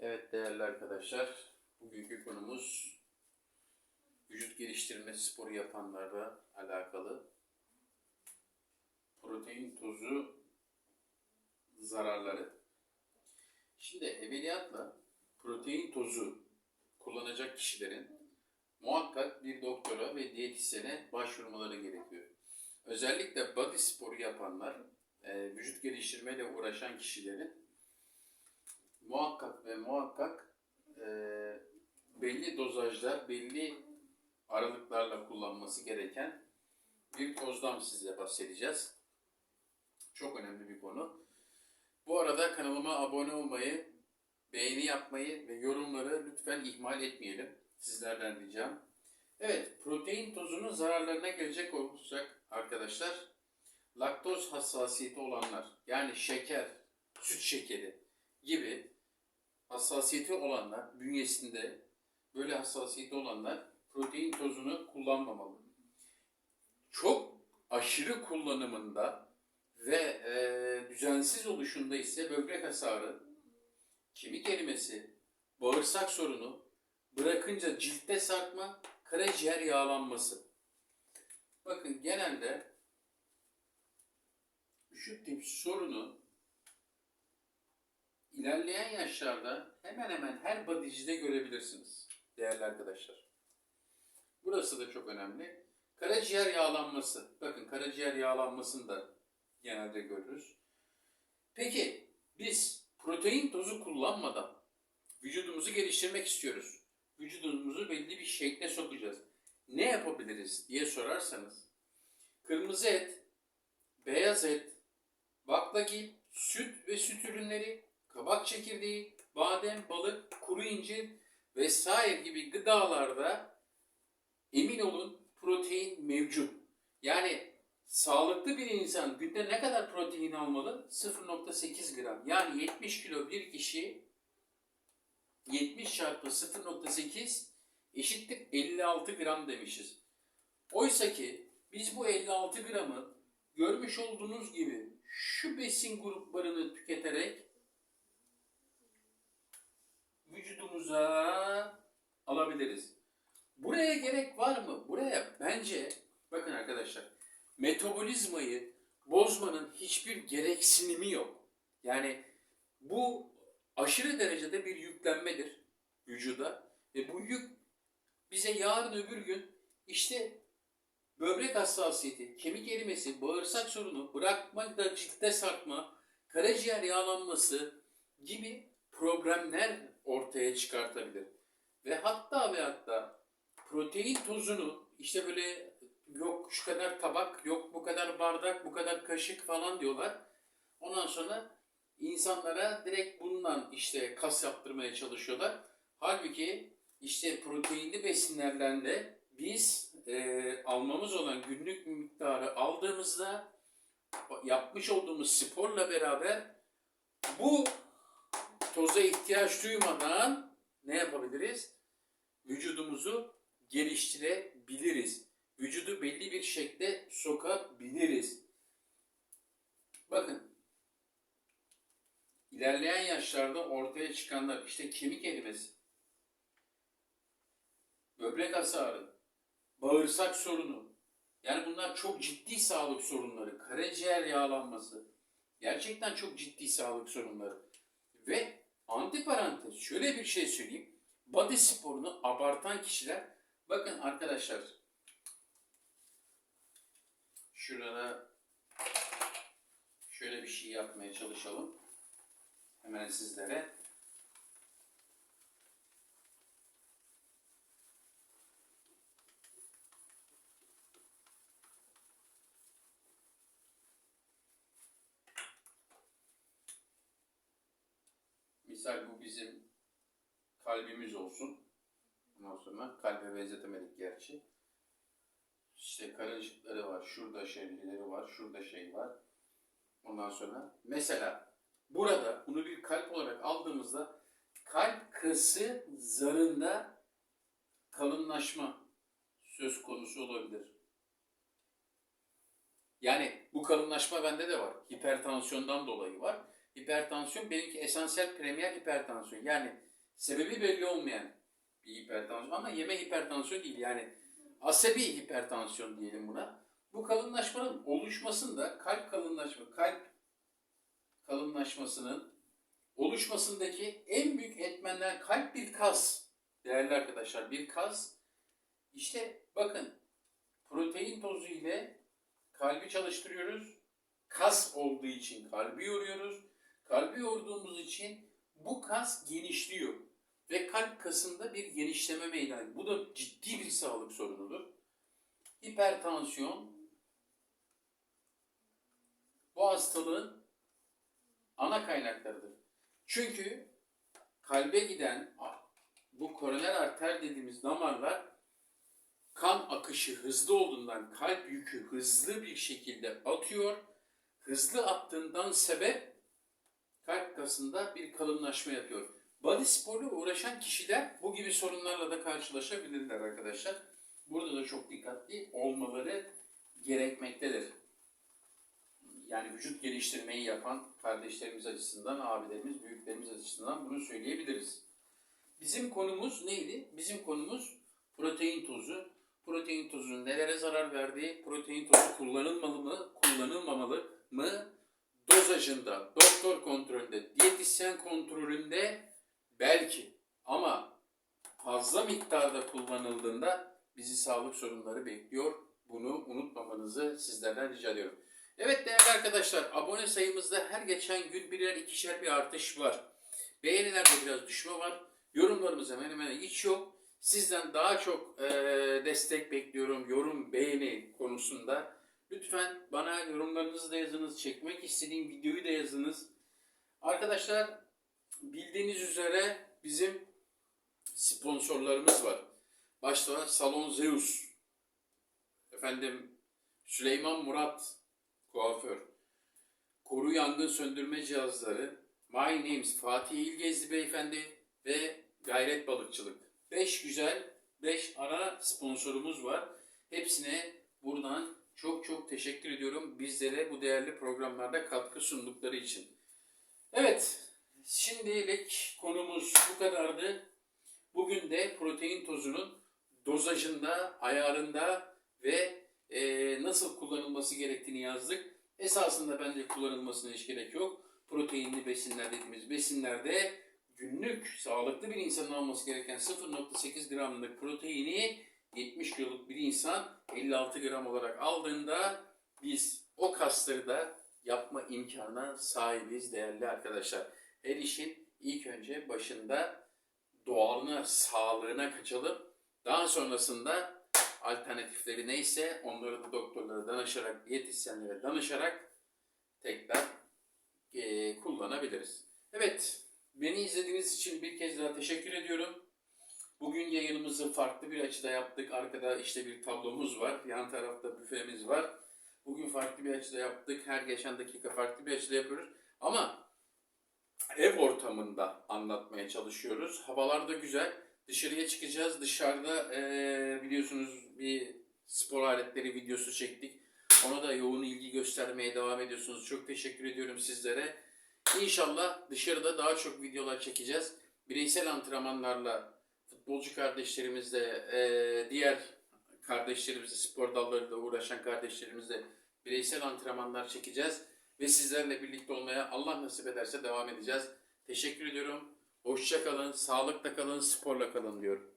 Evet değerli arkadaşlar, bugünkü konumuz vücut geliştirme sporu yapanlarla alakalı. Protein tozu zararları. Şimdi evveliyatla protein tozu kullanacak kişilerin muhakkak bir doktora ve diyetisyene başvurmaları gerekiyor. Özellikle body sporu yapanlar, e, vücut geliştirmeyle uğraşan kişilerin muhakkak ve muhakkak e, belli dozajlar, belli aralıklarla kullanması gereken bir tozdan size bahsedeceğiz. Çok önemli bir konu. Bu arada kanalıma abone olmayı, beğeni yapmayı ve yorumları lütfen ihmal etmeyelim. Sizlerden ricam. Evet, protein tozunun zararlarına gelecek olursak arkadaşlar, laktoz hassasiyeti olanlar, yani şeker, süt şekeri gibi hassasiyeti olanlar, bünyesinde böyle hassasiyeti olanlar protein tozunu kullanmamalı. Çok aşırı kullanımında ve e, düzensiz oluşunda ise böbrek hasarı, kemik erimesi, bağırsak sorunu, bırakınca ciltte sarkma, karaciğer yağlanması. Bakın genelde şu tip sorunu ilerleyen yaşlarda hemen hemen her bodycide görebilirsiniz değerli arkadaşlar. Burası da çok önemli. Karaciğer yağlanması. Bakın karaciğer yağlanmasını da genelde görürüz. Peki biz protein tozu kullanmadan vücudumuzu geliştirmek istiyoruz. Vücudumuzu belli bir şekle sokacağız. Ne yapabiliriz diye sorarsanız kırmızı et, beyaz et, baklagil, süt ve süt ürünleri, kabak çekirdeği, badem, balık, kuru incir vesaire gibi gıdalarda emin olun protein mevcut. Yani sağlıklı bir insan günde ne kadar protein almalı? 0.8 gram. Yani 70 kilo bir kişi 70 çarpı 0.8 eşittir 56 gram demişiz. Oysa ki biz bu 56 gramı görmüş olduğunuz gibi şu besin gruplarını tüketerek vücudumuza alabiliriz. Buraya gerek var mı? Buraya bence bakın arkadaşlar metabolizmayı bozmanın hiçbir gereksinimi yok. Yani bu aşırı derecede bir yüklenmedir vücuda ve bu yük bize yarın öbür gün işte böbrek hassasiyeti, kemik erimesi, bağırsak sorunu, bırakma da ciltte sarkma, karaciğer yağlanması gibi problemler ortaya çıkartabilir. Ve hatta ve hatta protein tozunu işte böyle yok şu kadar tabak, yok bu kadar bardak, bu kadar kaşık falan diyorlar. Ondan sonra insanlara direkt bundan işte kas yaptırmaya çalışıyorlar. Halbuki işte proteinli besinlerden de biz e, almamız olan günlük miktarı aldığımızda yapmış olduğumuz sporla beraber bu toza ihtiyaç duymadan ne yapabiliriz? Vücudumuzu geliştirebiliriz. Vücudu belli bir şekle sokabiliriz. Bakın ilerleyen yaşlarda ortaya çıkanlar işte kemik erimesi, böbrek hasarı, bağırsak sorunu. Yani bunlar çok ciddi sağlık sorunları. Karaciğer yağlanması. Gerçekten çok ciddi sağlık sorunları. Ve antiparantez şöyle bir şey söyleyeyim. Body sporunu abartan kişiler bakın arkadaşlar şurada şöyle bir şey yapmaya çalışalım. Hemen sizlere. Misal bu bizim kalbimiz olsun. Ondan sonra kalbe benzetemedik gerçi. İşte karacıkları var, şurada şeyleri var, şurada şey var. Ondan sonra mesela burada bunu bir kalp olarak aldığımızda kalp kası zarında kalınlaşma söz konusu olabilir. Yani bu kalınlaşma bende de var. Hipertansiyondan dolayı var. Hipertansiyon. Benimki esansiyel premier hipertansiyon. Yani sebebi belli olmayan bir hipertansiyon ama yeme hipertansiyon değil. Yani asabi hipertansiyon diyelim buna. Bu kalınlaşmanın oluşmasında kalp kalınlaşma, kalp kalınlaşmasının oluşmasındaki en büyük etmenler kalp bir kas. Değerli arkadaşlar bir kas. İşte bakın protein tozu ile kalbi çalıştırıyoruz. Kas olduğu için kalbi yoruyoruz. Kalbi yorduğumuz için bu kas genişliyor. Ve kalp kasında bir genişleme meydana. Bu da ciddi bir sağlık sorunudur. Hipertansiyon bu hastalığın ana kaynaklarıdır. Çünkü kalbe giden bu koroner arter dediğimiz damarlar kan akışı hızlı olduğundan kalp yükü hızlı bir şekilde atıyor. Hızlı attığından sebep kalp kasında bir kalınlaşma yapıyor. Body sporla uğraşan kişiler bu gibi sorunlarla da karşılaşabilirler arkadaşlar. Burada da çok dikkatli olmaları gerekmektedir. Yani vücut geliştirmeyi yapan kardeşlerimiz açısından, abilerimiz, büyüklerimiz açısından bunu söyleyebiliriz. Bizim konumuz neydi? Bizim konumuz protein tozu. Protein tozunun nelere zarar verdiği, protein tozu kullanılmalı mı, kullanılmamalı mı? Dozajında, doktor kontrolünde, diyetisyen kontrolünde belki ama fazla miktarda kullanıldığında bizi sağlık sorunları bekliyor. Bunu unutmamanızı sizlerden rica ediyorum. Evet değerli arkadaşlar, abone sayımızda her geçen gün birer ikişer bir artış var. Beğenilerde biraz düşme var. Yorumlarımız hemen hemen hiç yok. Sizden daha çok e, destek bekliyorum yorum beğeni konusunda. Lütfen bana yorumlarınızı da yazınız. Çekmek istediğim videoyu da yazınız. Arkadaşlar bildiğiniz üzere bizim sponsorlarımız var. Başta Salon Zeus, efendim Süleyman Murat kuaför, koru yangın söndürme cihazları, My Names Fatih İlgezli Beyefendi ve Gayret Balıkçılık. 5 güzel, 5 ara sponsorumuz var. Hepsine buradan teşekkür ediyorum bizlere bu değerli programlarda katkı sundukları için. Evet, şimdilik konumuz bu kadardı. Bugün de protein tozunun dozajında, ayarında ve e, nasıl kullanılması gerektiğini yazdık. Esasında bence kullanılmasına hiç gerek yok. Proteinli besinler dediğimiz besinlerde günlük sağlıklı bir insanın alması gereken 0.8 gramlık proteini 70 kiloluk bir insan 56 gram olarak aldığında biz o kasları da yapma imkanına sahibiz değerli arkadaşlar. Her işin ilk önce başında doğalına, sağlığına kaçalım. Daha sonrasında alternatifleri neyse onları da doktorlara danışarak, diyetisyenlere danışarak tekrar eee, kullanabiliriz. Evet, beni izlediğiniz için bir kez daha teşekkür ediyorum. Bugün yayınımızı farklı bir açıda yaptık. Arkada işte bir tablomuz var. Yan tarafta büfemiz var. Bugün farklı bir açıda yaptık. Her geçen dakika farklı bir açıda yapıyoruz. Ama ev ortamında anlatmaya çalışıyoruz. Havalar da güzel. Dışarıya çıkacağız. Dışarıda eee, biliyorsunuz bir spor aletleri videosu çektik. Ona da yoğun ilgi göstermeye devam ediyorsunuz. Çok teşekkür ediyorum sizlere. İnşallah dışarıda daha çok videolar çekeceğiz. Bireysel antrenmanlarla futbolcu kardeşlerimizle, eee, diğer kardeşlerimizle, spor dallarıyla uğraşan kardeşlerimizle bireysel antrenmanlar çekeceğiz. Ve sizlerle birlikte olmaya Allah nasip ederse devam edeceğiz. Teşekkür ediyorum. Hoşça kalın, sağlıkla kalın, sporla kalın diyorum.